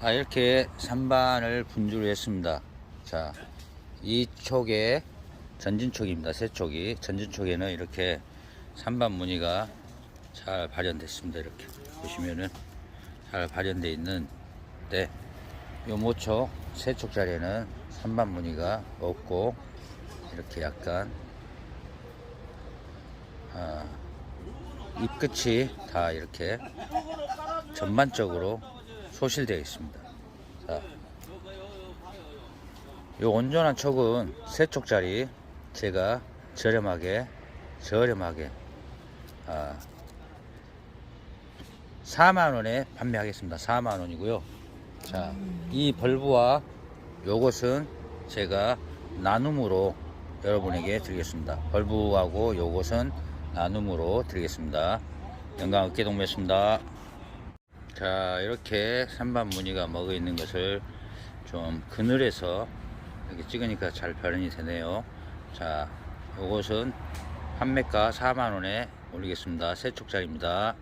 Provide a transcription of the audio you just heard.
아, 이렇게 산반을 분주를 했습니다. 자, 이쪽에 전진촉입니다. 세 촉이. 전진촉에는 이렇게 산반 무늬가 잘 발현됐습니다. 이렇게 보시면은 잘 발현되어 있는데 요 모촉 세촉 자리에는 산반 무늬가 없고 이렇게 약간 아, 잎 끝이 다 이렇게 전반적으로 소실되어 있습니다. 자, 요 온전한 촉은 세 촉짜리 제가 저렴하게 저렴하게 아, 4만 원에 판매하겠습니다. 4만 원이고요. 자, 이 벌브와 요것은 제가 나눔으로 여러분에게 드리겠습니다. 벌브하고 요것은 나눔으로 드리겠습니다. 영광 어깨 동매였습니다. 자, 이렇게 산반 무늬가 먹어 있는 것을 좀 그늘에서 이렇게 찍으니까 잘 발현이 되네요. 자, 요것은 판매가 4만 원에 올리겠습니다. 세 촉짜리입니다.